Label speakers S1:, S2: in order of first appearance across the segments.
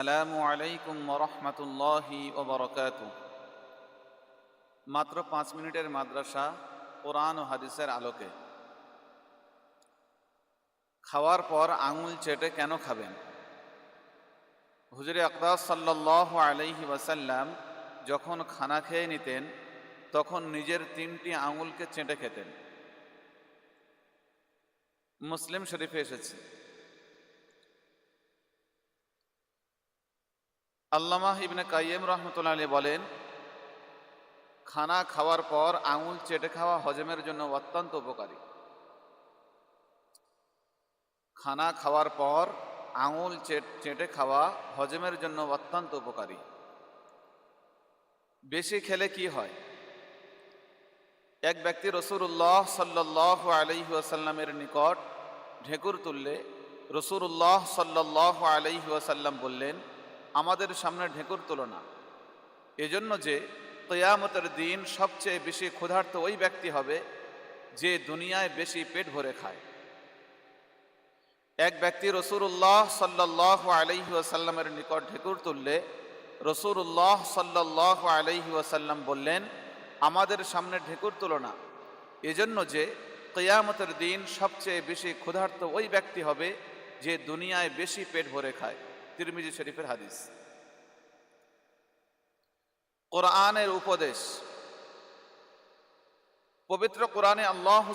S1: আসসালামু আলাইকুম রহমতুল্লাহি ওবরকাত। মাত্র পাঁচ মিনিটের মাদ্রাসা কোরআন ও হাদিসের আলোকে। খাওয়ার পর আঙুল চেটে কেন খাবেন? হুজুরে আকদাস সাল্লাহ আলাইহি ওয়াসাল্লাম যখন খানা খেয়ে নিতেন, তখন নিজের তিনটি আঙুলকে চেটে খেতেন। মুসলিম শরীফে এসেছে। আল্লামাহ ইবনে কাইয়েম রহমতুল্লাহ আলী বলেন, খানা খাওয়ার পর আঙুল চেটে খাওয়া হজমের জন্য অত্যন্ত উপকারী। খানা খাওয়ার পর আঙুল চেটে খাওয়া হজমের জন্য অত্যন্ত উপকারী। বেশি খেলে কি হয়? এক ব্যক্তি রসুল্লাহ সাল্লাহ আলহি আসাল্লামের নিকট ঢেকুর তুললে রসুল্লাহ সাল্লাহ আলহি আসাল্লাম বললেন আমাদের সামনে ঢেকুর তুলনা এজন্য যে তয়ামতের দিন সবচেয়ে বেশি ক্ষুধার্ত ওই ব্যক্তি হবে যে দুনিয়ায় বেশি পেট ভরে খায়। এক ব্যক্তি রসুল্লাহ সাল্লাহ আলহি আসাল্লামের নিকট ঢেকুর তুললে রসুল্লাহ সাল্লাহ আলহি আসাল্লাম বললেন, আমাদের সামনে ঢেকুর তুলনা এজন্য যে কেয়ামতের দিন সবচেয়ে বেশি ক্ষুধার্ত ওই ব্যক্তি হবে যে দুনিয়ায় বেশি পেট ভরে খায়। তিরমিজি শরীফের হাদিস। কোরআনের উপদেশ। পবিত্র কোরআনে আল্লাহ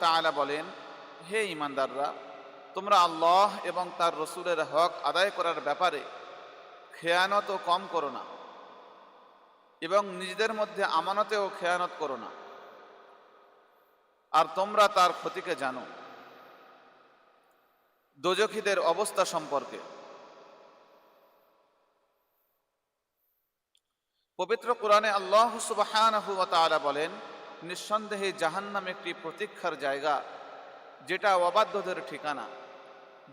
S1: তাআলা বলেন, হে ইমানদাররা তোমরা আল্লাহ এবং তার রসুলের হক আদায় করার ব্যাপারে খেয়ানত কম করো না এবং নিজেদের মধ্যে আমানতেও খেয়ানত করো না। আর তোমরা তার ক্ষতিকে জানো। দোজখীদের অবস্থা সম্পর্কে পবিত্র কোরআনে আল্লাহ সুবাহানহু তাআলা বলেন, নিঃসন্দেহে জাহান্নাম একটি প্রতীক্ষার জায়গা, যেটা অবাধ্যদের ঠিকানা,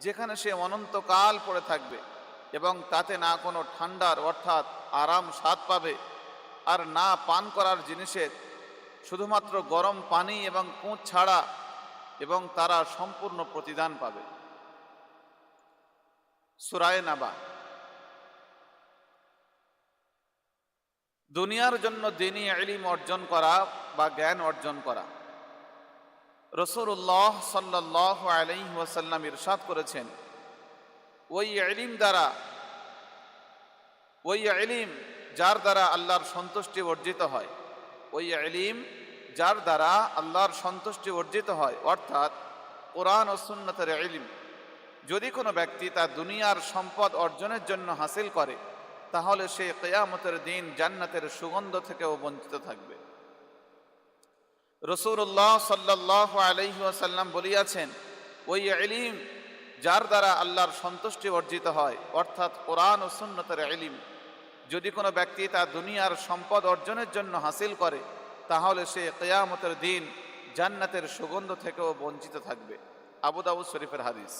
S1: যেখানে সে অনন্তকাল পড়ে থাকবে এবং তাতে না কোনো ঠান্ডার অর্থাৎ আরাম স্বাদ পাবে, আর না পান করার জিনিসের, শুধুমাত্র গরম পানি এবং কুঁচ ছাড়া এবং তারা সম্পূর্ণ প্রতিদান পাবে। সুরায় নাবা দুনিয়ার জন্য দিনী এলিম অর্জন করা বা জ্ঞান অর্জন করা। রসুল্লাহ সাল্লাহ আলহি ওয়াসাল্লাম ইরশাদ করেছেন, ওই এলিম দ্বারা, ওই এলিম যার দ্বারা আল্লাহর সন্তুষ্টি অর্জিত হয়, ওই এলিম যার দ্বারা আল্লাহর সন্তুষ্টি অর্জিত হয়, অর্থাৎ কোরআন ও সুন্নতের এলিম যদি কোনো ব্যক্তি তার দুনিয়ার সম্পদ অর্জনের জন্য হাসিল করে তাহলে সে কেয়ামতের দিন জান্নাতের সুগন্ধ থেকেও বঞ্চিত থাকবে। রসুল্লাহ সাল্লাহ আলহিহাসাল্লাম বলিয়াছেন, ওই এলিম যার দ্বারা আল্লাহর সন্তুষ্টি অর্জিত হয়, অর্থাৎ কোরআন ও সুন্নতের এলিম যদি কোনো ব্যক্তি তা দুনিয়ার সম্পদ অর্জনের জন্য হাসিল করে, তাহলে সে কেয়ামতের দিন জান্নাতের সুগন্ধ থেকেও বঞ্চিত থাকবে। আবুদাবু শরীফের হাদিস।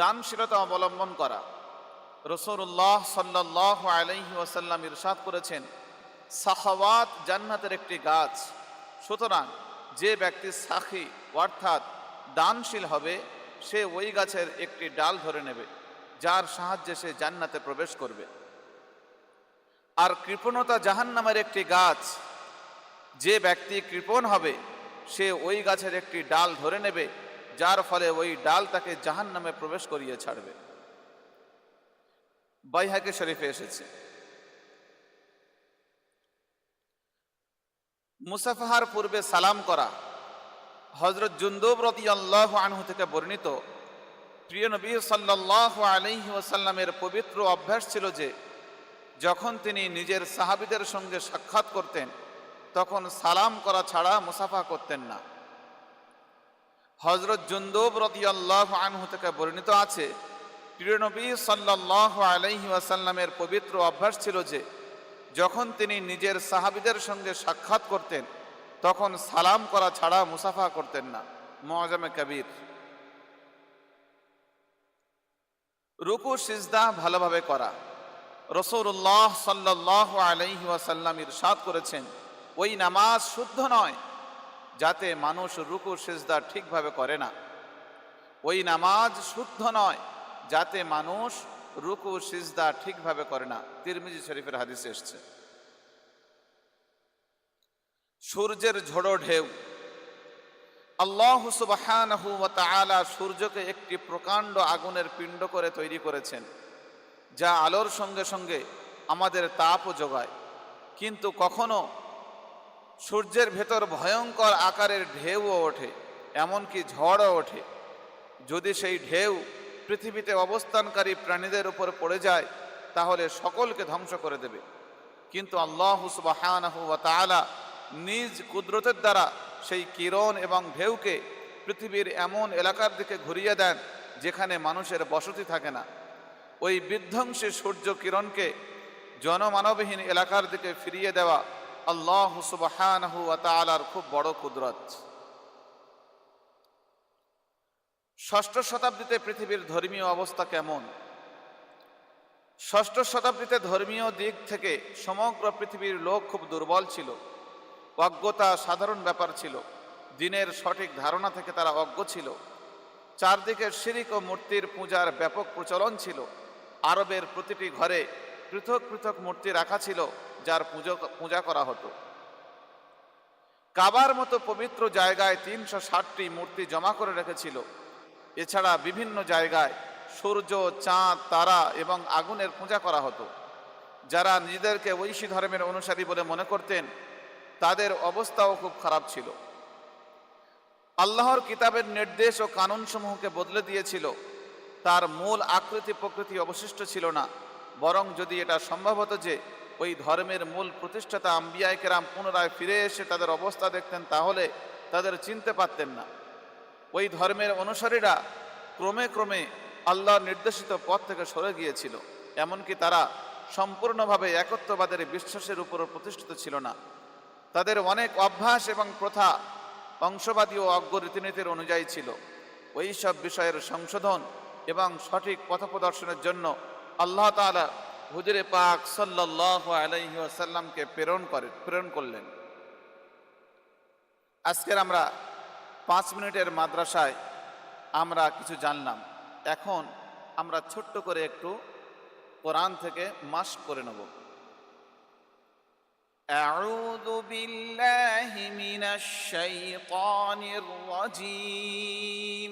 S1: দানশীলতা অবলম্বন করা। রসুল্লাহ সাল্লাহ আলহি ওয়াসাল্লাম ইরশাদ করেছেন, সাখাওয়াত জান্নাতের একটি গাছ। সুতরাং যে ব্যক্তি সাখী অর্থাৎ দানশীল হবে, সে ওই গাছের একটি ডাল ধরে নেবে, যার সাহায্যে সে জান্নাতে প্রবেশ করবে। আর কৃপণতা জাহান্নামের একটি গাছ, যে ব্যক্তি কৃপণ হবে, সে ওই গাছের একটি ডাল ধরে নেবে যার ফলে ওই ডাল তাকে জাহান নামে প্রবেশ করিয়ে ছাড়বে। বাইহাকে শরীফে এসেছে। মুসাফাহার পূর্বে সালাম করা হজরত জুন্দুব রতি আল্লাহ আনহু থেকে বর্ণিত প্রিয় নবী সাল্লাহ আলহি ওসাল্লামের পবিত্র অভ্যাস ছিল যে, যখন তিনি নিজের সাহাবিদের সঙ্গে সাক্ষাৎ করতেন, তখন সালাম করা ছাড়া মুসাফা করতেন না। হজরত জুন্দুব রতিয়াল্লাহ আনহু থেকে বর্ণিত আছে প্রিয়নবী সাল্লাহ আলহি আসাল্লামের পবিত্র অভ্যাস ছিল যে, যখন তিনি নিজের সাহাবিদের সঙ্গে সাক্ষাৎ করতেন, তখন সালাম করা ছাড়া মুসাফা করতেন না। মজামে কবির। রুকু, সিজদা ভালোভাবে করা। রসৌল্লাহ সাল্লাহ আলহি আসাল্লাম ইরশাদ করেছেন, ওই নামাজ শুদ্ধ নয় যাতে মানুষ রুকু সেজদা ঠিকভাবে করে না। ওই নামাজ শুদ্ধ নয়, যাতে মানুষ রুকু সিজদা ঠিকভাবে করে না। তিরমিজি শরীফের হাদিসে এসছে। সূর্যের ঝোড়ো ঢেউ। আল্লাহ সুবহানাহু সূর্যকে একটি প্রকাণ্ড আগুনের পিণ্ড করে তৈরি করেছেন, যা আলোর সঙ্গে সঙ্গে আমাদের তাপও যোগায়। কিন্তু কখনো সূর্যের ভেতর ভয়ঙ্কর আকারের ঢেউও ওঠে, এমনকি ঝড়ও ওঠে। যদি সেই ঢেউ পৃথিবীতে অবস্থানকারী প্রাণীদের উপর পড়ে যায়, তাহলে সকলকে ধ্বংস করে দেবে। কিন্তু আল্লাহ তাআলা নিজ কুদরতের দ্বারা সেই কিরণ এবং ঢেউকে পৃথিবীর এমন এলাকার দিকে ঘুরিয়ে দেন যেখানে মানুষের বসতি থাকে না। ওই বিধ্বংসী সূর্য কিরণকে জনমানবহীন এলাকার দিকে ফিরিয়ে দেওয়া আল্লাহ সুবহানাহু খুব বড় কুদরত। ষষ্ঠ শতাব্দীতে পৃথিবীর ধর্মীয় অবস্থা কেমন? ষষ্ঠ শতাব্দীতে ধর্মীয় দিক থেকে সমগ্র পৃথিবীর লোক খুব দুর্বল ছিল। অজ্ঞতা সাধারণ ব্যাপার ছিল। দিনের সঠিক ধারণা থেকে তারা অজ্ঞ ছিল। চারদিকে শিরিক ও মূর্তির পূজার ব্যাপক প্রচলন ছিল। আরবের প্রতিটি ঘরে পৃথক পৃথক মূর্তি রাখা ছিল, যার পুজো পূজা করা হতো। কাবার মতো পবিত্র জায়গায় তিনশো ষাটটি মূর্তি জমা করে রেখেছিল। এছাড়া বিভিন্ন জায়গায় সূর্য, চাঁদ, তারা এবং আগুনের পূজা করা হতো। যারা নিজেদেরকে ঐশী ধর্মের অনুসারী বলে মনে করতেন, তাদের অবস্থাও খুব খারাপ ছিল। আল্লাহর কিতাবের নির্দেশ ও কানুনসমূহকে বদলে দিয়েছিল। তার মূল আকৃতি প্রকৃতি অবশিষ্ট ছিল না। বরং যদি এটা সম্ভব হতো যে ওই ধর্মের মূল প্রতিষ্ঠাতা আম্বিয়ায় কেরাম পুনরায় ফিরে এসে তাদের অবস্থা দেখতেন, তাহলে তাদের চিনতে পারতেন না। ওই ধর্মের অনুসারীরা ক্রমে ক্রমে আল্লাহর নির্দেশিত পথ থেকে সরে গিয়েছিল, এমনকি তারা সম্পূর্ণভাবে একত্ববাদের বিশ্বাসের উপর প্রতিষ্ঠিত ছিল না। তাদের অনেক অভ্যাস এবং প্রথা অংশবাদী ও অজ্ঞ রীতিনীতির অনুযায়ী ছিল। ওই সব বিষয়ের সংশোধন এবং সঠিক পথপ্রদর্শনের জন্য আল্লাহ তাআলা হুজুরে পাক সাল্লাহ আলাইহি আসাল্লামকে প্রেরণ করে প্রেরণ করলেন আজকের আমরা পাঁচ মিনিটের মাদ্রাসায় আমরা কিছু জানলাম এখন আমরা ছোট্ট করে একটু কোরআন থেকে মাস্ক করে নেব أعوذ بالله من الشيطان الرجيم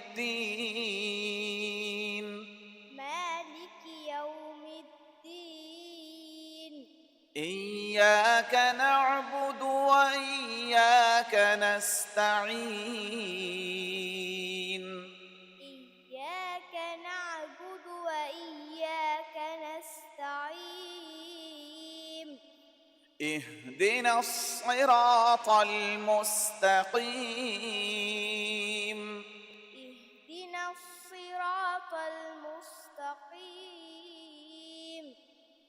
S1: وإياك نستعين.
S2: إياك نعبد وإياك نستعين.
S1: اهدنا الصراط المستقيم.
S2: إهدنا الصراط المستقيم.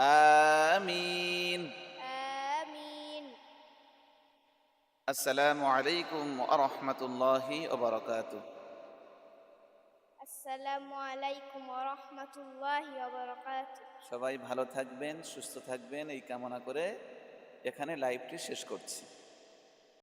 S1: আমিন।
S2: আমিন।
S1: আসসালামু আলাইকুম ওয়া রাহমাতুল্লাহি ওয়া বারাকাতুহু।
S2: আসসালামু আলাইকুম ওয়া রাহমাতুল্লাহি ওয়া বারাকাতুহু।
S1: সবাই ভালো থাকবেন সুস্থ থাকবেন এই কামনা করে এখানে লাইভটি শেষ করছি।